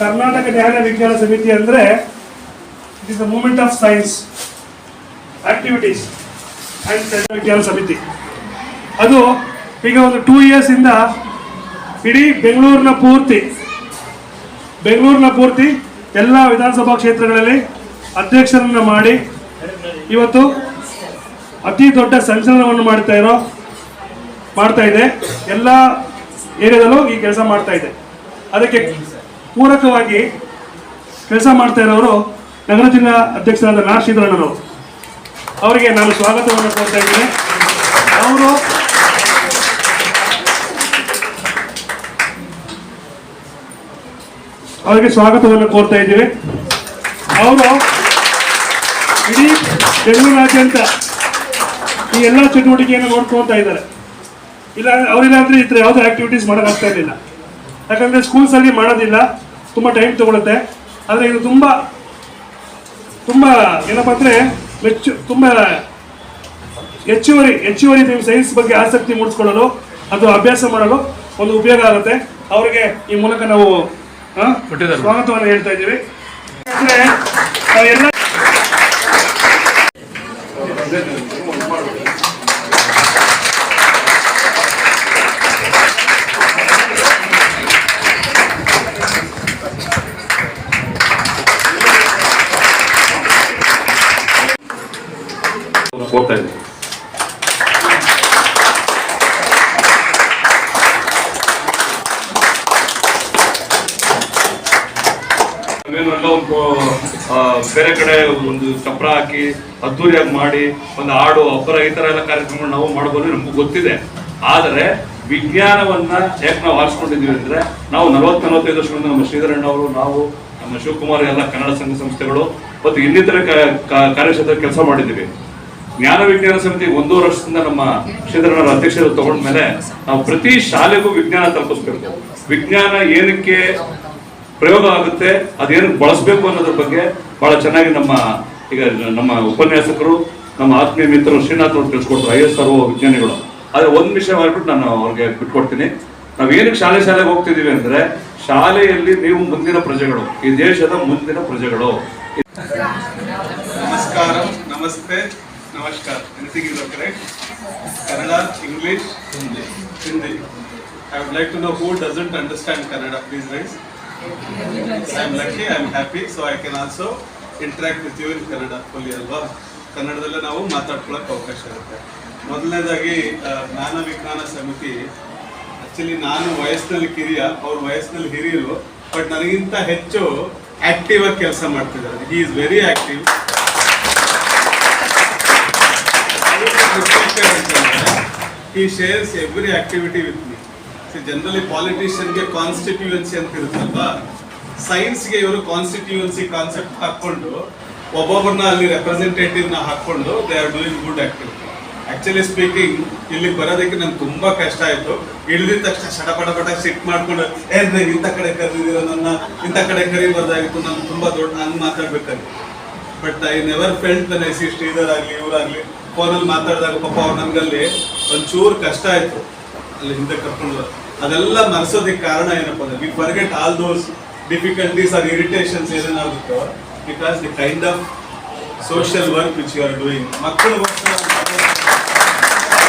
ಕರ್ನಾಟಕ ಜ್ಞಾನ ವಿಜ್ಞಾನ ಸಮಿತಿ ಅಂದರೆ it is the movement of science activities and Vijnana Samiti. ಅದು ಈಗ ಒಂದು ಟೂ ಇಯರ್ಸಿಂದ ಇಡೀ ಬೆಂಗಳೂರಿನ ಪೂರ್ತಿ ಬೆಂಗಳೂರಿನ ಪೂರ್ತಿ ಎಲ್ಲ ವಿಧಾನಸಭಾ ಕ್ಷೇತ್ರಗಳಲ್ಲಿ ಅಧ್ಯಕ್ಷರನ್ನ ಮಾಡಿ ಇವತ್ತು ಅತಿ ದೊಡ್ಡ ಸಂಚಲನವನ್ನು ಮಾಡ್ತಾ ಇರೋ, ಮಾಡ್ತಾ ಇದೆ. ಎಲ್ಲ ಏರಿಯಾದಲ್ಲೂ ಈ ಕೆಲಸ ಮಾಡ್ತಾ ಇದೆ. ಅದಕ್ಕೆ ಪೂರಕವಾಗಿ ಕೆಲಸ ಮಾಡ್ತಾ ಇರೋರು ನಗರ ಜಿಲ್ಲಾ ಅಧ್ಯಕ್ಷರಾದ ನಾ ಅವರಿಗೆ ನಾನು ಸ್ವಾಗತವನ್ನು ಕೋರ್ತಾ ಇದ್ದೀನಿ. ಅವರು ಅವರಿಗೆ ಸ್ವಾಗತವನ್ನು ಕೋರ್ತಾ ಇದ್ದೀವಿ. ಅವರು ಇಡೀ ಬೆಂಗಳೂರಾದ್ಯಂತ ಈ ಎಲ್ಲ ಚಟುವಟಿಕೆಯನ್ನು ನೋಡ್ಕೊಳ್ತಾ ಇದ್ದಾರೆ. ಇಲ್ಲ ಅವರಿಲ್ಲ ಅಂದ್ರೆ ಇತರ ಯಾವುದೇ ಆಕ್ಟಿವಿಟೀಸ್ ಮಾಡೋಕ್ಕಾಗ್ತಾ ಇರಲಿಲ್ಲ. ಯಾಕಂದ್ರೆ ಸ್ಕೂಲ್ಸಲ್ಲಿ ಮಾಡೋದಿಲ್ಲ ತುಂಬಾ ಟೈಮ್ ತಗೊಳುತ್ತೆ. ಆದರೆ ಇದು ತುಂಬಾ ತುಂಬಾ ಏನಪ್ಪ ಅಂದ್ರೆ ಮೆಚ್ಚು ತುಂಬಾ ಹೆಚ್ಚುವರಿ ಹೆಚ್ಚುವರಿ ನೀವು ಸೈನ್ಸ್ ಬಗ್ಗೆ ಆಸಕ್ತಿ ಮೂಡಿಸ್ಕೊಳ್ಳಲು ಅದು ಅಭ್ಯಾಸ ಮಾಡಲು ಒಂದು ಉಪಯೋಗ ಆಗುತ್ತೆ. ಅವರಿಗೆ ಈ ಮೂಲಕ ನಾವು ಸ್ವಾಗತವನ್ನು ಹೇಳ್ತಾ ಇದ್ದೀವಿ. ನಾವೆಲ್ಲ ಕೋರ್ತಾ ಬೇರೆ ಕಡೆ ಒಂದು ಚಪ್ರ ಹಾಕಿ ಅದ್ದೂರಿಯಾಗಿ ಮಾಡಿ, ಒಂದು ಹಾಡು, ಅಬ್ಬರ ಈ ತರ ಎಲ್ಲ ಕಾರ್ಯಕ್ರಮಗಳು ನಾವು ಮಾಡಬಹುದು ನಮ್ಗೆ ಗೊತ್ತಿದೆ. ಆದರೆ ವಿಜ್ಞಾನವನ್ನ ಯಾಕೆ ನಾವು ಆರಿಸ್ಕೊಂಡಿದ್ದೀವಿ ಅಂದ್ರೆ ನಾವು ನಲವತ್ತು, ನಲವತ್ತೈದು ವರ್ಷಗಳಿಂದ ನಮ್ಮ ಶ್ರೀಧರಣ್ಣ ಅವರು, ನಾವು, ನಮ್ಮ ಶಿವಕುಮಾರ್ ಎಲ್ಲ ಕನ್ನಡ ಸಂಘ ಸಂಸ್ಥೆಗಳು, ಮತ್ತು ಇನ್ನಿತರ ಕಾರ್ಯಕ್ಷೇತ್ರ ಕೆಲಸ ಮಾಡಿದ್ದೀವಿ. ಜ್ಞಾನ ವಿಜ್ಞಾನ ಸಮಿತಿ ಒಂದೂವರೆ ವರ್ಷದಿಂದ ನಮ್ಮ ಶ್ರೀಧರಣ್ಣರ ಅಧ್ಯಕ್ಷರು ತಗೊಂಡ್ಮೇಲೆ ನಾವು ಪ್ರತಿ ಶಾಲೆಗೂ ವಿಜ್ಞಾನ ತಲುಪಿಸ್ಬೇಕು. ವಿಜ್ಞಾನ ಏನಕ್ಕೆ ಪ್ರಯೋಗ ಆಗುತ್ತೆ, ಅದೇನು ಬಳಸಬೇಕು ಅನ್ನೋದ್ರ ಬಗ್ಗೆ ಬಹಳ ಚೆನ್ನಾಗಿ ನಮ್ಮ ಈಗ ನಮ್ಮ ಉಪನ್ಯಾಸಕರು, ನಮ್ಮ ಆತ್ಮೀಯ ಮಿತ್ರರು ಶ್ರೀನಾಥ್ ಅವರು ತಿಳಿಸ್ಕೊಟ್ರು, ಐ ಎಸ್ ಆರ್ ವಿಜ್ಞಾನಿಗಳು. ಆದರೆ ಒಂದ್ ವಿಷಯ ಮಾಡ್ಬಿಟ್ಟು ನಾನು ಅವ್ರಿಗೆ ಬಿಟ್ಕೊಡ್ತೀನಿ. ನಾವು ಏನಕ್ಕೆ ಶಾಲೆ ಶಾಲೆಗೆ ಹೋಗ್ತಿದ್ದೀವಿ ಅಂದರೆ ಶಾಲೆಯಲ್ಲಿ ನೀವು ಮುಂದಿನ ಪ್ರಜೆಗಳು, ಈ ದೇಶದ ಮುಂದಿನ ಪ್ರಜೆಗಳು. ನಮಸ್ಕಾರ. ಎನಿಸಿಗಿರೋ correct Kannada, English, Hindi. Hindi. I would like to know who doesn't understand Kannada. Please rise I am lucky I am happy so I can also interact with you in Kannada fully ಅಲ್ವಾ? ಕನ್ನಡದಲ್ಲೇ ನಾವು ಮಾತಾಡ್ಕೊಳಕ್ಕೆ ಅವಕಾಶ ಇರುತ್ತೆ. ಮೊದಲನೇದಾಗಿ ಜ್ಞಾನ ವಿಜ್ಞಾನ ಸಮಿತಿ actually ನಾನು ವಯಸ್ಸಿನಲ್ಲಿ ಕಿರಿಯ, ಅವ್ರ ವಯಸ್ಸಿನಲ್ಲಿ ಹಿರಿಯರು ಬಟ್ ನನಗಿಂತ ಹೆಚ್ಚು ಆಕ್ಟಿವ್ ಆಗ ಕೆಲಸ ಮಾಡ್ತಿದ್ದಾರೆ. He is very active he shares every activity with me generally ಪಾಲಿಟಿಷಿಯನ್ಗೆ constituency ಅಂತ ಇರುತ್ತಲ್ವಾ? ಸೈನ್ಸ್ಗೆ ಇವರು ಕಾನ್ಸ್ಟಿಟ್ಯೂಯನ್ಸಿ ಕಾನ್ಸೆಪ್ಟ್ ಹಾಕ್ಕೊಂಡು ಒಬ್ಬೊಬ್ಬರನ್ನ ಅಲ್ಲಿ ರೆಪ್ರೆಸೆಂಟೇಟಿವ್ನ ಹಾಕ್ಕೊಂಡು they are doing good activity actually speaking ಇಲ್ಲಿಗೆ ಬರೋದಕ್ಕೆ ನಂಗೆ ತುಂಬಾ ಕಷ್ಟ ಆಯ್ತು. ಇಳಿದ ತಕ್ಷಣ ಶಟಪಟ ಪಟ ಸಿಟ್ ಮಾಡ್ಕೊಂಡು ಏನ್ ಇಂಥ ಕಡೆ ಕರೆದಿದ್ದೀರ ನನ್ನ, ಇಂಥ ಕಡೆ ಕರಿಬಾರ್ದಾಗಿತ್ತು ನಾನು ತುಂಬಾ ದೊಡ್ಡ, ಹಂಗೆ ಮಾತಾಡ್ಬೇಕಾಗಿತ್ತು. But I never felt I C Shridhar ಆಗಲಿ ಇವರಾಗ್ಲಿ ಫೋನಲ್ಲಿ ಮಾತಾಡಿದಾಗ ಪಾಪ ಅವ್ರು ನನ್ಗಲ್ಲಿ ಒಂಚೂರು ಕಷ್ಟ ಆಯ್ತು ಅಲ್ಲಿ ಹಿಂದೆ ಕರ್ಕೊಂಡು. ಅದೆಲ್ಲ ಮರೆಸೋದಕ್ಕೆ ಕಾರಣ ಏನಪ್ಪ ಅಂದ್ರೆ we forget all those difficulties or irritations ಏನೇನಾಗುತ್ತೋ because the kind of social work which you are doing ಮಕ್ಕಳಿಗೋಸ್ಕರ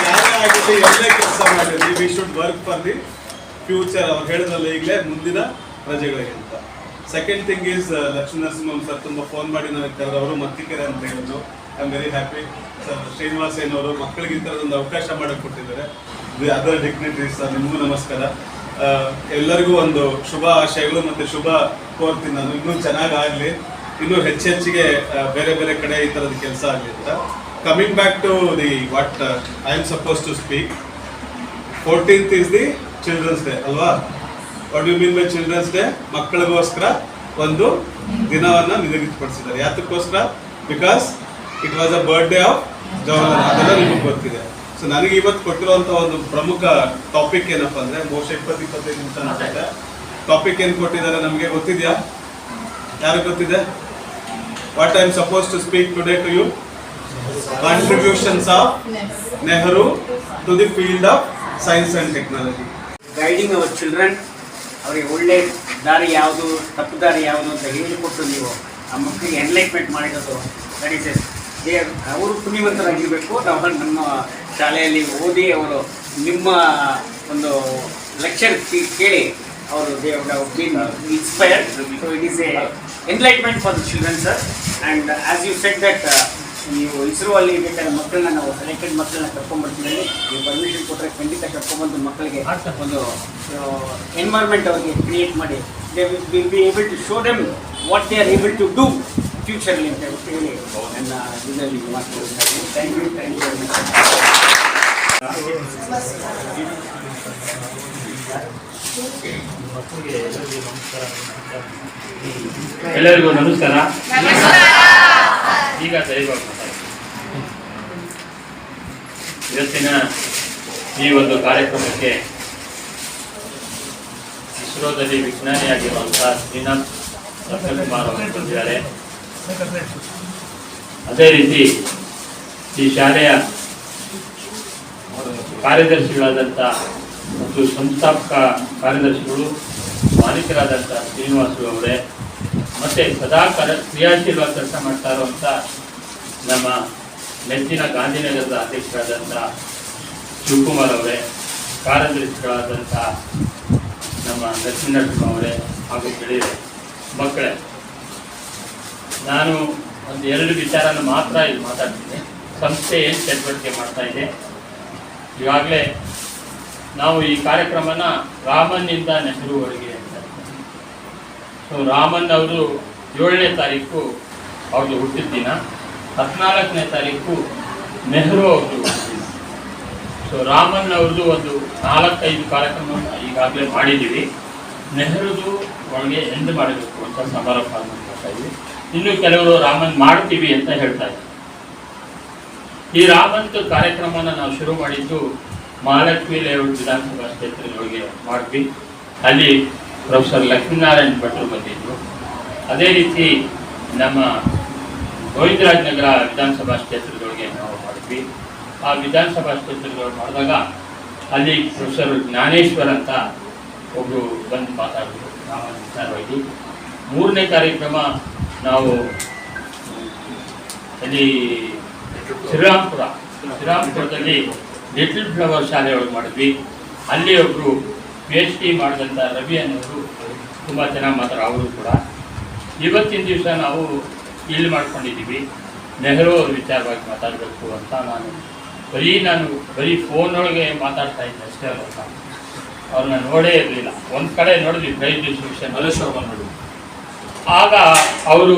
ಯಾರೇ ಆಗಿರಲಿ ಎಲ್ಲೇ ಕೆಲಸ ಮಾಡಿರಲಿ we should work for the future ಅವ್ರು ಹೇಳಿದ್ರಲ್ಲ ಈಗಲೇ ಮುಂದಿನ ಪ್ರಜೆಗಳಿಗೆ ಅಂತ. Second thing is Lakshmi Narasimham sir ತುಂಬ ಫೋನ್ ಮಾಡಿ ನನಗೆ ಕರೆದವರು ಮತ್ತಿಕೆರೆ ಅಂತ ಹೇಳಿದ್ರು. I am very happy sir Srinivas ಏನವರು ಮಕ್ಕಳಿಗೆ ಥರದೊಂದು ಅವಕಾಶ ಮಾಡಕ್ಕೆ ಕೊಟ್ಟಿದ್ದಾರೆ. ಅದರ್ ಡಿಗ್ನಿಟಿ ಸರ್ ನಿಮಗೂ ನಮಸ್ಕಾರ. ಎಲ್ಲರಿಗೂ ಒಂದು ಶುಭ ಆಶಯಗಳು ಮತ್ತೆ ಶುಭ ಕೋರ್ತೀನಿ ನಾನು ಇನ್ನೂ ಚೆನ್ನಾಗಿ ಆಗಲಿ ಇನ್ನೂ ಹೆಚ್ಚೆಚ್ಚಿಗೆ ಬೇರೆ ಬೇರೆ ಕಡೆ ಈ ಥರದ ಕೆಲಸ ಆಗಲಿ ಅಂತ. Coming back to the what I am suppose to speak fourteenth is the children's day ಅಲ್ವಾ? What you mean by children's day ಮಕ್ಕಳಿಗೋಸ್ಕರ ಒಂದು ದಿನವನ್ನ ನಿಗದಿಪಡಿಸಿದ್ದಾರೆ ಯಾತಕ್ಕೋಸ್ಕರ? Because it was a birthday of Jawaharlal ಅದೆಲ್ಲ ನಿಮಗೆ ಗೊತ್ತಿದೆ. ಸೊ ನನಗೆ ಇವತ್ತು ಕೊಟ್ಟಿರುವಂತ ಒಂದು ಪ್ರಮುಖ ಟಾಪಿಕ್ ಏನಪ್ಪ ಅಂದರೆ ಬಹುಶಃ ಇಪ್ಪತ್ತು ಇಪ್ಪತ್ತೈದು ನಿಮಿಷ ಅನ್ಸುತ್ತೆ. ಟಾಪಿಕ್ ಏನು ಕೊಟ್ಟಿದ್ದಾರೆ ನಮಗೆ ಗೊತ್ತಿದೆಯಾ? ಯಾರಿಗೆ ಗೊತ್ತಿದೆ? What I am suppose to speak today to you contributions of Nehru to the field of science and technology guiding our children ಅವರಿಗೆ ಒಳ್ಳೆ ದಾರಿ ಯಾವುದು, ತಪ್ಪು ದಾರಿ ಯಾವುದು ಅಂತ ಹೇಳಿಕೊಟ್ಟು ನೀವು ಆ ಮಕ್ಕಳಿಗೆ ಎನ್ಲೈಟ್ಮೆಂಟ್ ಮಾಡಿರೋದು. ದಟ್ ದೇ ಅವರು ಪುಣ್ಯವಂತರಾಗಿರಬೇಕು. ನಾವು ನಮ್ಮ ಶಾಲೆಯಲ್ಲಿ ಓದಿ ಅವರು ನಿಮ್ಮ ಒಂದು ಲೆಕ್ಚರ್ ಕೇಳಿ ಅವರು they inspired. So it is a enlightenment for the children sir and as you set that ನೀವು ಇಸ್ರೋ ಅಲ್ಲಿ ಬೇಕಾದ್ರೆ ಮಕ್ಕಳನ್ನ ನಾವು ಸೆಲೆಕ್ಟೆಡ್ ಮಕ್ಕಳನ್ನ ಕರ್ಕೊಂಡ್ಬರ್ತೀವಿ ನೀವು ಪರ್ಮಿಷನ್ ಕೊಟ್ಟರೆ ಖಂಡಿತ ಕರ್ಕೊಂಡ್ಬಂದು ಮಕ್ಕಳಿಗೆ ಒಂದು ಎನ್ವೈರ್ಮೆಂಟ್ ಅವರಿಗೆ ಕ್ರಿಯೇಟ್ ಮಾಡಿ. They will be able to show them what they are able to do futurely ಅಂತ ಹೇಳಿ ನನ್ನ ಇದರಲ್ಲಿ thank you thank you very much ಎಲ್ಲರಿಗೂ ನಮಸ್ಕಾರ. ಈಗ ದಯವಾಗಿ ಇವತ್ತಿನ ಈ ಒಂದು ಕಾರ್ಯಕ್ರಮಕ್ಕೆ ಇಸ್ರೋದಲ್ಲಿ ವಿಜ್ಞಾನಿಯಾಗಿರುವಂತಹ ಶ್ರೀನಾಥ್ ಸತ್ಯಕುಮಾರ್ ಅವರು ಬಂದಿದ್ದಾರೆ. ಅದೇ ರೀತಿ ಈ ಶಾಲೆಯ ಕಾರ್ಯದರ್ಶಿಗಳಾದಂಥ ಮತ್ತು ಸಂಸ್ಥಾಪಕ ಕಾರ್ಯದರ್ಶಿಗಳು ಮಾಲೀಕರಾದಂಥ ಶ್ರೀನಿವಾಸ ಅವರೇ, ಮತ್ತೆ ಸದಾ ಕರ ಕ್ರಿಯಾಶೀಲವಾಗಿ ಕೆಲಸ ಮಾಡ್ತಾ ಇರುವಂಥ ನಮ್ಮ ನೆಚ್ಚಿನ ಗಾಂಧಿನಗರದ ಅಧ್ಯಕ್ಷರಾದಂಥ ಶಿವಕುಮಾರ್ ಅವರೇ, ಕಾರ್ಯದರ್ಶಿಗಳಾದಂಥ ನಮ್ಮ ಲಕ್ಷ್ಮೀನರಸಿಂಹ ಅವರೇ ಹಾಗೂ ಗೆಳೆಯರೆ. ಮಕ್ಕಳೇ ನಾನು ಒಂದು ಎರಡು ವಿಚಾರನ ಮಾತ್ರ ಇಲ್ಲಿ ಮಾತಾಡ್ತೀನಿ. ಸಂಸ್ಥೆ ಏನು ಚಟುವಟಿಕೆ ಮಾಡ್ತಾ ಇದೆ? ಈಗಾಗಲೇ ನಾವು ಈ ಕಾರ್ಯಕ್ರಮನ ರಾಮನ್ನಿಂದ ನೆಹರುವರೆಗೆ ಅಂತ. ಸೊ ರಾಮನ್ ಅವರು ಏಳನೇ ತಾರೀಕು ಅವ್ರದ್ದು ಹುಟ್ಟಿದ ದಿನ. ಹದಿನಾಲ್ಕನೇ ತಾರೀಕು ನೆಹರು ಅವ್ರದ್ದು ಸೊ ರಾಮನ್ ಅವ್ರದ್ದು ಒಂದು ನಾಲ್ಕೈದು ಕಾರ್ಯಕ್ರಮವನ್ನು ಈಗಾಗಲೇ ಮಾಡಿದ್ದೀವಿ. ನೆಹರುದು ಒಳಗೆ ಎಂಡ್ ಮಾಡಬೇಕು ಅಂತ ಸಮಾರೋಪ ಮಾಡ್ತಾ ಇದ್ವಿ ಇನ್ನು ಕೆಲವರು ರಾಮನ್ ಮಾಡ್ತೀವಿ ಅಂತ ಹೇಳ್ತಾ ಈ ರಾಮಂತ ಕಾರ್ಯಕ್ರಮನ ನಾವು ಶುರು ಮಾಡಿದ್ದು ಮಹಾಲಕ್ಷ್ಮಿ ಲೇಔಟ್ ವಿಧಾನಸಭಾ ಕ್ಷೇತ್ರದೊಳಗೆ ಮಾಡಿದ್ವಿ. ಅಲ್ಲಿ ಪ್ರೊಫೆಸರ್ ಲಕ್ಷ್ಮೀನಾರಾಯಣ್ ಭಟ್ರು ಬಂದಿದ್ರು. ಅದೇ ರೀತಿ ನಮ್ಮ ನಗರ ವಿಧಾನಸಭಾ ಕ್ಷೇತ್ರದೊಳಗೆ ನಾವು ಮಾಡಿದ್ವಿ. ಆ ವಿಧಾನಸಭಾ ಕ್ಷೇತ್ರದೊಳಗೆ ಮಾಡಿದಾಗ ಅಲ್ಲಿ ಪ್ರೊಫೆಸರ್ ಜ್ಞಾನೇಶ್ವರ್ ಅಂತ ಒಬ್ಬರು ಬಂದು ಮಾತಾಡಿದ್ರು. ರಾಮ ವಿಚಾರವಾಗಿ. ಮೂರನೇ ಕಾರ್ಯಕ್ರಮ ನಾವು ಅಲ್ಲಿ ಶ್ರೀರಾಮ್ಪುರ, ಶ್ರೀರಾಮ್ಪುರದಲ್ಲಿ ಲಿಟಲ್ ಫ್ಲವರ್ ಶಾಲೆಯೊಳಗೆ ಮಾಡಿದ್ವಿ. ಅಲ್ಲಿ ಒಬ್ಬರು ಪಿ ಎಚ್ ಡಿ ಮಾಡಿದಂಥ ರವಿ ಅನ್ನೋರು ತುಂಬ ಚೆನ್ನಾಗಿ ಮಾತಾಡ ಅವರು ಕೂಡ. ಇವತ್ತಿನ ದಿವಸ ನಾವು ಇಲ್ಲಿ ಮಾಡ್ಕೊಂಡಿದ್ದೀವಿ. ನೆಹರು ಅವ್ರ ವಿಚಾರವಾಗಿ ಮಾತಾಡಬೇಕು ಅಂತ ನಾನು ಬರೀ ನಾನು ಬರೀ ಫೋನೊಳಗೆ ಮಾತಾಡ್ತಾ ಇದ್ದೆ ಅಷ್ಟೇ ಅಲ್ಲ. ಅವ್ರನ್ನ ನೋಡೇ ಇರಲಿಲ್ಲ. ಒಂದು ಕಡೆ ನೋಡಿದ್ವಿ ಪ್ರೈಸ್ ಡಿಸ್ಟ್ರಿಬ್ಯೂಷನ್ ಮಲ್ಲೇಶ್ವರ ಬಂದ್ಬಿಡು ಆಗ ಅವರು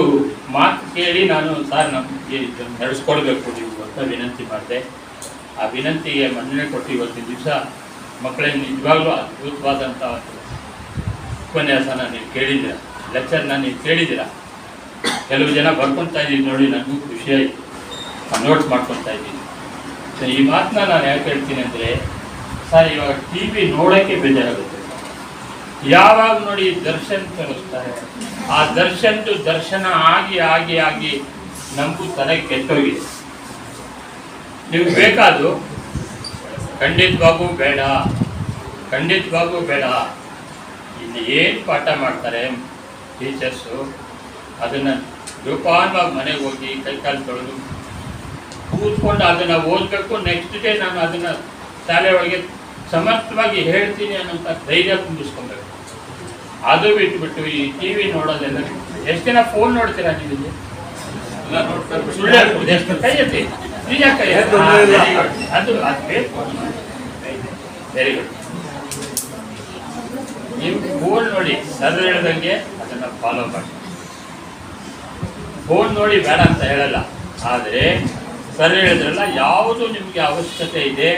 ಮಾತು ಕೇಳಿ ನಾನು, ಸರ್, ನಮಗೆ ನಡೆಸ್ಕೊಡ್ಬೇಕು, ನೀವು ಅಂತ ವಿನಂತಿ ಮಾಡಿದೆ. ಆ ವಿನಂತಿಗೆ ಮನ್ನಣೆ ಕೊಟ್ಟು ಇವತ್ತಿನ ದಿವಸ ಮಕ್ಕಳಿಗೆ ನಿಜವಾಗ್ಲೂ ಅದ್ಭುತವಾದಂಥ ಉಪನ್ಯಾಸನ ನೀವು ಕೇಳಿದ್ದೀರ? ಲೆಕ್ಚರ್ನ ನೀವು ಕೇಳಿದ್ದೀರ? ಕೆಲವು ಜನ ಬರ್ಕೊತಾ ಇದ್ದೀನಿ ನೋಡಿ, ನನಗೂ ಖುಷಿಯಾಯಿತು. ನೋಟ್ಸ್ ಮಾಡ್ಕೊತಾ ಇದ್ದೀನಿ. ಸೊ ಈ ಮಾತನ್ನ ನಾನು ಯಾಕೆ ಹೇಳ್ತೀನಿ ಅಂದರೆ, ಸರ್, ಇವಾಗ ಟಿ ವಿ ನೋಡೋಕ್ಕೆ ಬೇಜಾರಾಗುತ್ತೆ. ಯಾವಾಗ ನೋಡಿ ದರ್ಶನ್ ತರಿಸ್ತಾರೆ? ಆ ದರ್ಶನ್ದು ದರ್ಶನ ಆಗಿ ಆಗಿ ಆಗಿ ನಮಗೂ ತಲೆ ಕೆಟ್ಟೋಗಿದೆ. ನಿಮ್ಗೆ ಬೇಕಾದು ಖಂಡಿತವಾಗೂ ಬೇಡ ಖಂಡಿತವಾಗೂ ಬೇಡ. ಇಲ್ಲಿ ಏನು ಪಾಠ ಮಾಡ್ತಾರೆ ಟೀಚರ್ಸು? ಅದನ್ನು ಜೋಪಾನವಾಗಿ ಮನೆಗೆ ಹೋಗಿ ಕೈಕಾಲು ತೊಳೆದು ಕೂತ್ಕೊಂಡು ಅದನ್ನು ಓದಬೇಕು. ನೆಕ್ಸ್ಟ್ ಡೇ ನಾನು ಅದನ್ನು ಶಾಲೆ ಒಳಗೆ ಸಮರ್ಥವಾಗಿ ಹೇಳ್ತೀನಿ ಅನ್ನೋಂಥ ಧೈರ್ಯ ತುಂಬಿಸ್ಕೊಬೇಕು ಅದು ಬಿಟ್ಬಿಟ್ಟು ಈ ಟಿವಿ ನೋಡೋದೆಲ್ಲ ಎಷ್ಟು ಜನ ಫೋನ್ ನೋಡ್ತೀರಾ ನೀವು ಕೈ ಎತ್ತಿ. ನಿಜ ಕೈ. ಅದು ವೆರಿ ಗುಡ್ ನೀವು ಫೋನ್ ನೋಡಿ ಸರ್ ಹೇಳ್ದಂಗೆ ಅದನ್ನ ಫಾಲೋ ಮಾಡಿ. ಫೋನ್ ನೋಡಿ ಬೇಡ ಅಂತ ಹೇಳಲ್ಲ. ಆದರೆ ಸರ್ ಹೇಳಿದ್ರಲ್ಲ ಯಾವುದು ನಿಮಗೆ ಅವಶ್ಯಕತೆ ಇದೆ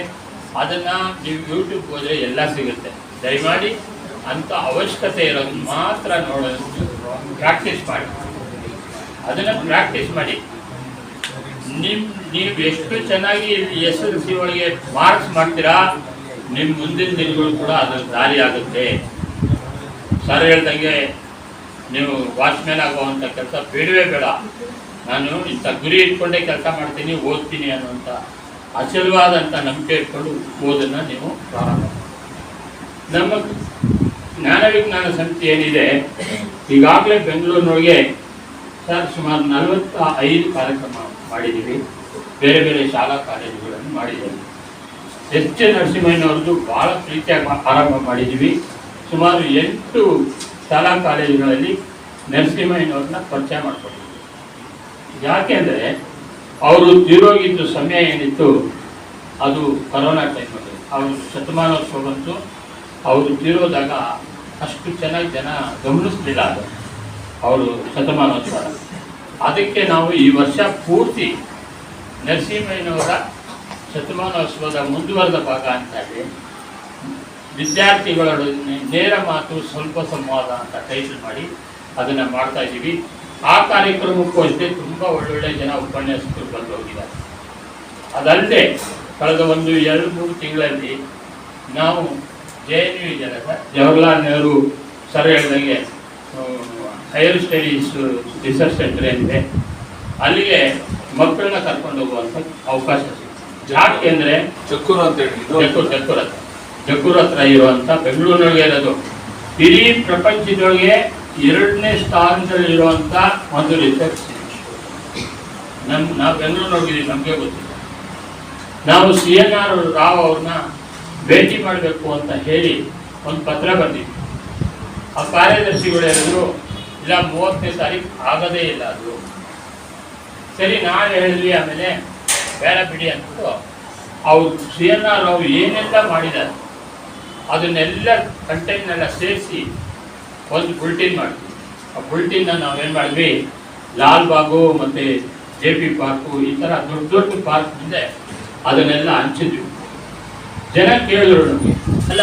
ಅದನ್ನ ನೀವು ಯೂಟ್ಯೂಬ್ ಹೋದ್ರೆ ಎಲ್ಲ ಸಿಗುತ್ತೆ. ದಯಮಾಡಿ ಅಂತ ಅವಶ್ಯಕತೆ ಇರೋದು ಮಾತ್ರ ನೋಡೋದು ಪ್ರಾಕ್ಟೀಸ್ ಮಾಡಿ. ಅದನ್ನು ಪ್ರಾಕ್ಟೀಸ್ ಮಾಡಿ. ನಿಮ್, ನೀವು ಎಷ್ಟು ಚೆನ್ನಾಗಿ ಎಸ್ ಎಲ್ ಸಿ ಒಳಗೆ ಮಾರ್ಕ್ಸ್ ಮಾಡ್ತೀರಾ ನಿಮ್ಮ ಮುಂದಿನ ದಿನಗಳು ಕೂಡ ಅದ್ರ ದಾರಿ ಆಗುತ್ತೆ. ಸರ್ ಹೇಳ್ದಂಗೆ, ನೀವು ವಾಚ್ಮ್ಯಾನ್ ಆಗುವಂಥ ಕೆಲಸ ಬೇಡವೇ ಬೇಡ. ನಾನು ಇಂಥ ಗುರಿ ಇಟ್ಕೊಂಡೇ ಕೆಲಸ ಮಾಡ್ತೀನಿ, ಓದ್ತೀನಿ ಅನ್ನುವಂಥ ಅಚಲವಾದಂಥ ನಂಬಿಕೆ ಇಟ್ಕೊಂಡು ಓದನ್ನು ನೀವು ಪ್ರಾರಂಭ. ನಮ್ಮ ಜ್ಞಾನ ವಿಜ್ಞಾನ ಸಂಸ್ಥೆ ಏನಿದೆ, ಈಗಾಗಲೇ ಬೆಂಗಳೂರಿನೊಳಗೆ ಸರ್ ಸುಮಾರು ನಲವತ್ತ ಐದು ಕಾರ್ಯಕ್ರಮ ಮಾಡಿದ್ದೀವಿ. ಬೇರೆ ಬೇರೆ ಶಾಲಾ ಕಾಲೇಜುಗಳನ್ನು ಮಾಡಿದ್ದೀವಿ. ಎಚ್ ನರಸಿಂಹಯ್ಯನವ್ರದ್ದು ಭಾಳ ಪ್ರೀತಿಯಾಗಿ ಆರಂಭ ಮಾಡಿದ್ದೀವಿ. ಸುಮಾರು ಎಂಟು ಶಾಲಾ ಕಾಲೇಜುಗಳಲ್ಲಿ ನರಸಿಂಹಯ್ಯನವ್ರನ್ನ ಪರಿಚಯ ಮಾಡಿಕೊಟ್ಟಿದ್ದೀವಿ ಯಾಕೆಂದರೆ ಅವರು ತೀರೋಗಿದ್ದು ಸಮಯ ಏನಿತ್ತು, ಅದು ಕರೋನಾ ಟೈಮಲ್ಲಿ ಅವರು ಶತಮಾನೋತ್ಸವ ಬಂತು. ಅವರು ತಿರುವುದಾಗ ಅಷ್ಟು ಚೆನ್ನಾಗಿ ಜನ ಗಮನಿಸಲಿಲ್ಲ ಅದು. ಅವರು ಶತಮಾನೋತ್ಸವ. ಅದಕ್ಕೆ ನಾವು ಈ ವರ್ಷ ಪೂರ್ತಿ ನರಸಿಂಹಯ್ಯನವರ ಶತಮಾನೋತ್ಸವದ ಮುಂದುವರೆದ ಭಾಗ ಅಂತ ಹೇಳಿ ವಿದ್ಯಾರ್ಥಿಗಳೊಡನೆ ನೇರ ಮಾತು ಸ್ವಲ್ಪ ಸಂವಾದ ಅಂತ ಟೈಟಲ್ ಮಾಡಿ ಅದನ್ನು ಮಾಡ್ತಾ ಇದ್ದೀವಿ. ಆ ಕಾರ್ಯಕ್ರಮಕ್ಕೂ ಅಷ್ಟೇ ತುಂಬ ಒಳ್ಳೊಳ್ಳೆ ಜನ ಉಪನ್ಯಾಸಕರು ಬಂದು ಹೋಗಿದ್ದಾರೆ. ಅದಲ್ಲದೆ ಕಳೆದ ಒಂದು ಎರಡು, ಮೂರು ತಿಂಗಳಲ್ಲಿ ನಾವು ಜೆ ಎನ್ ಯು ಇದೆಯಲ್ಲ ಸರ್ ಜವಾಹರ್ಲಾಲ್ ನೆಹರು ಸರ್ ಹೇಳಿದಂಗೆ ಹೈಯರ್ ಸ್ಟಡೀಸ್ ರಿಸರ್ಚ್ ಸೆಂಟರ್ ಏನಿದೆ ಅಲ್ಲಿಗೆ ಮಕ್ಕಳನ್ನ ಕರ್ಕೊಂಡು ಹೋಗುವಂಥ ಅವಕಾಶ ಸಿಗುತ್ತೆ ಅಂದರೆ ಚಕ್ಕೂರು ಅಂತ ಹೇಳಿ ಜಕ್ಕೂರ್ ಜಕ್ಕೂರ್ ಹತ್ರ. ಜಕ್ಕೂರ್ ಹತ್ರ ಇರುವಂತ ಬೆಂಗಳೂರಿನೊಳಗೆ ಇರೋದು. ಇಡೀ ಪ್ರಪಂಚದೊಳಗೆ ಎರಡನೇ ಸ್ಥಾನದಲ್ಲಿ ಇರುವಂತ ಒಂದು ರಿಸರ್ಚ್ ನಮ್ ನಾವು ಬೆಂಗಳೂರಿನೊಳಗೆ ನಮಗೆ ಗೊತ್ತಿಲ್ಲ. ನಾವು ಸಿ ಎನ್ ಆರ್ ರಾವ್ ಅವ್ರನ್ನ ಭೇಟಿ ಮಾಡಬೇಕು ಅಂತ ಹೇಳಿ ಒಂದು ಪತ್ರ ಬಂದಿತ್ತು. ಆ ಕಾರ್ಯದರ್ಶಿಗಳು ಹೇಳಿದ್ರು, ಇಲ್ಲ, ಮೂವತ್ತನೇ ತಾರೀಕು ಆಗದೇ ಇಲ್ಲ ಅದು. ಸರಿ, ನಾನು ಹೇಳಿದ್ವಿ, ಆಮೇಲೆ ಬೇಡ ಬಿಡಿ ಅಂದ್ಬಿಟ್ಟು ಅವ್ರು ಸಿ ಎನ್ ಆರ್ ಏನೆಲ್ಲ ಮಾಡಿದ್ದಾರೆ, ಅದನ್ನೆಲ್ಲ ಕಂಟೆಂಟ್ನೆಲ್ಲ ಸೇರಿಸಿ ಒಂದು ಬುಲ್ಟಿನ್ ಮಾಡಿದ್ವಿ ಆ ಬುಲ್ಟಿನ್ನ ನಾವೇನು ಮಾಡಿದ್ವಿ ಲಾಲ್ ಬಾಗು ಮತ್ತು ಜೆ ಪಿ ಪಾರ್ಕು ಈ ಥರ ದೊಡ್ಡ ದೊಡ್ಡ ಪಾರ್ಕ್ ಮುಂದೆ ಅದನ್ನೆಲ್ಲ ಹಂಚಿದ್ವಿ. ಜನ ಕೇಳಿದ್ರು ನಮಗೆ. ಅಲ್ಲ.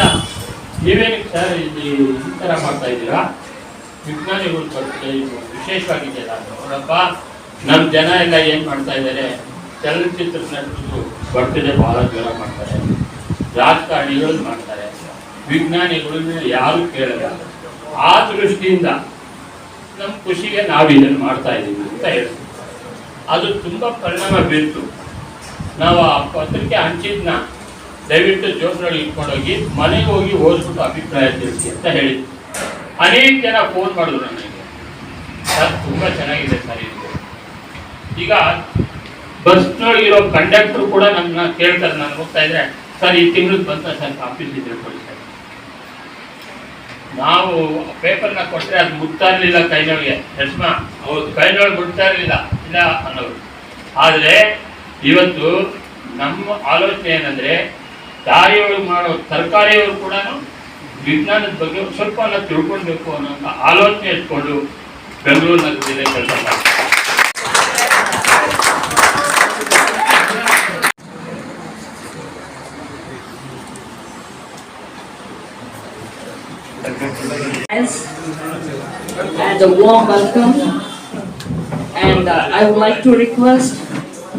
ನೀವೇನು ಸರ್ ಇಲ್ಲಿ ಈ ಥರ ಮಾಡ್ತಾ ಇದ್ದೀರಾ? ವಿಜ್ಞಾನಿಗಳು ಬರ್ತದೆ ಇದು ವಿಶೇಷವಾಗಿದೆಯಲ್ಲ ನೋಡಪ್ಪ ನಮ್ಮ ಜನ ಎಲ್ಲ ಏನು ಮಾಡ್ತಾ ಇದ್ದಾರೆ ಚಲನಚಿತ್ರ ನಟರು ಬರ್ತಿದೆ ಭಾಳ ಜನ ಮಾಡ್ತಾರೆ. ರಾಜಕಾರಣಿಗಳು ಮಾಡ್ತಾರೆ. ವಿಜ್ಞಾನಿಗಳನ್ನ ಯಾರು ಕೇಳಲ್ಲ. ಆ ದೃಷ್ಟಿಯಿಂದ ನಮ್ಮ ಖುಷಿಗೆ ನಾವು ಇದನ್ನು ಮಾಡ್ತಾ ಇದ್ದೀವಿ ಅಂತ ಹೇಳ್ತೀವಿ. ಅದು ತುಂಬ ಪರಿಣಾಮ ಬೀರ್ತು. ನಾವು ಆ ಪತ್ರಿಕೆ ಹಂಚಿದ್ನ ದಯವಿಟ್ಟು ಜೋಬ್ನಲ್ಲಿ ಇಟ್ಕೊಂಡೋಗಿ, ಮನೆಗೆ ಹೋಗಿ ಓದ್ಬಿಟ್ಟು ಅಭಿಪ್ರಾಯ ತಿಳಿಸಿ ಅಂತ ಹೇಳಿದ್ರು ಅನೇಕ ಜನ ಫೋನ್ ಮಾಡಿದ್ರು ನನಗೆ. ಸರ್, ತುಂಬ ಚೆನ್ನಾಗಿದೆ ಸರ್ ಇದು. ಈಗ ಬಸ್ನೊಳಗಿರೋ ಕಂಡಕ್ಟರ್ ಕೂಡ ನನ್ನ ಕೇಳ್ತಾರೆ, ನಾನು ಹೋಗ್ತಾ ಇದ್ರೆ, ಸರ್, ಈ ತಿಂಗಳು ಬಂತ ಸರ್ ಆಫೀಸ್ ಇದ್ರೆ ಕೊಡಿ ಸರ್. ನಾವು ಪೇಪರ್ನ ಕೊಟ್ಟರೆ ಅದು ಮುಟ್ತಾ ಇರಲಿಲ್ಲ ಕೈನೊಳಗೆ. ರಶ್ಮಾ ಹೌದು. ಕೈನೊಳಗೆ ಮುಟ್ತಾ ಇರಲಿಲ್ಲ, ಇಲ್ಲ ಅನ್ನೋರು. ಆದರೆ, ಇವತ್ತು ನಮ್ಮ ಆಲೋಚನೆ ಏನಂದ್ರೆ ದಾರಿಯೊಳಗೆ ಮಾಡೋ ತರಕಾರಿಯವರು ಕೂಡ ವಿಜ್ಞಾನದ ಬಗ್ಗೆ ಸ್ವಲ್ಪ ತಿಳ್ಕೊಳ್ಬೇಕು ಅನ್ನೋ ಆಲೋಚನೆ ಇಟ್ಕೊಂಡು ಬೆಂಗಳೂರಿನಲ್ಲಿ ಜಿಲ್ಲೆ ಕೆಲಸ ಮಾಡ್ತಾರೆ and a warm welcome. And uh, I would like to request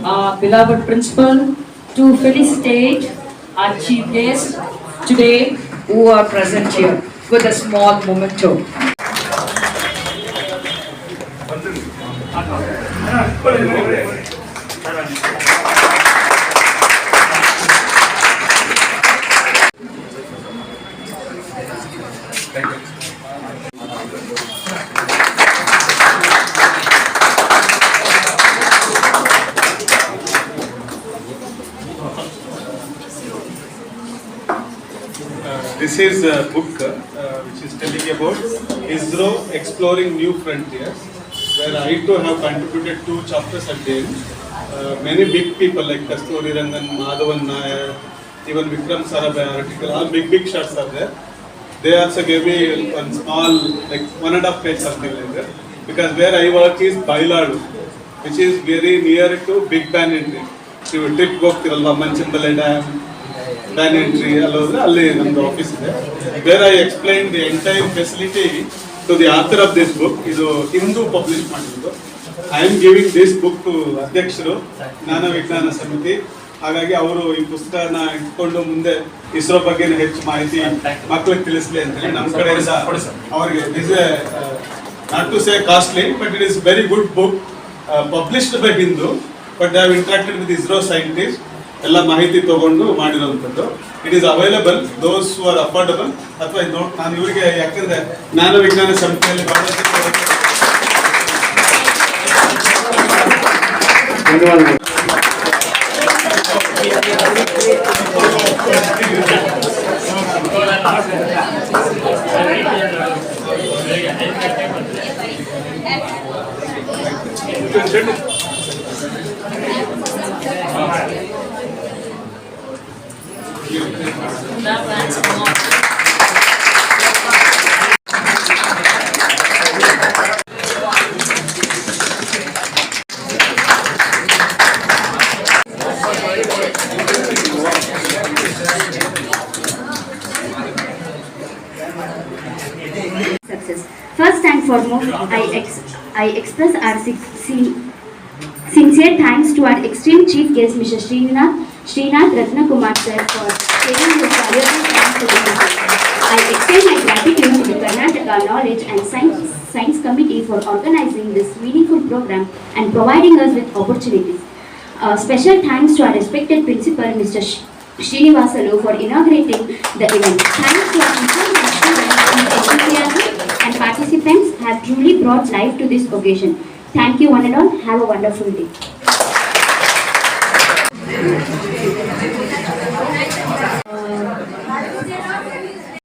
our beloved principal to felicitate our chief guests today who are present here with a small memento. This is a book uh, which is telling about ISRO exploring new frontiers, where I too have contributed two chapters at the end. Uh, many big people like Kasturi Rangan, Madhavan Nair, even Vikram Sarabhai article, all big big shots are there. They also gave me one small, like one and a half page something like that. Because where I work is Bailadu, which is very near to Big Banyan ನೀವು ಟ್ರಿಪ್ಗೆ ಹೋಗ್ತಿರಲ್ವಾ Manchanbele dam ban entry ಅಲ್ಲಿ ಹೋದ್ರೆ ಅಲ್ಲಿ ನಮ್ದು office ಇದೆ. ಬೇರೆ I explain the entire facility to the author of this book ಇದು ಹಿಂದೂ ಪಬ್ಲಿಷ್ ಮಾಡಿದ್ದು I am giving this book to ಅಧ್ಯಕ್ಷರು, ಜ್ಞಾನ ವಿಜ್ಞಾನ ಸಮಿತಿ. ಹಾಗಾಗಿ ಅವರು ಈ ಪುಸ್ತಕನ ಇಟ್ಕೊಂಡು ಮುಂದೆ ಇಸ್ರೋ ಬಗ್ಗೆ ಹೆಚ್ಚು ಮಾಹಿತಿ ಮಕ್ಕಳಿಗೆ ತಿಳಿಸ್ಲಿ ಅಂತೇಳಿ ನಮ್ಮ ಕಡೆಯಿಂದ ಅವರಿಗೆ. A not to say costly but it is very good book published by Hindu but I have interacted with ISRO scientists. ಎಲ್ಲ ಮಾಹಿತಿ ತಗೊಂಡು ಮಾಡಿರುವಂಥದ್ದು. It is available those are affordable ಅಥವಾ ನಾನು ಇವರಿಗೆ ಯಾಕಂದ್ರೆ ಜ್ಞಾನ ವಿಜ್ಞಾನ ಸಂಸ್ಥೆಯಲ್ಲಿ First and foremost, I, ex I express our sincere thanks to our extreme chief guest, Mr. Srinath Srinath Ratnakumar sir, for sharing his valuable time. I extend my gratitude to the Karnataka Knowledge and Science, Science Committee for organizing this meaningful program and providing us with opportunities. Uh, special thanks to our respected principal, Mr. Sh- Srinivasalu, for inaugurating the event. Thanks to our teachers and participants have truly brought life to this occasion. Thank you one and all. Have a wonderful day. Thank you.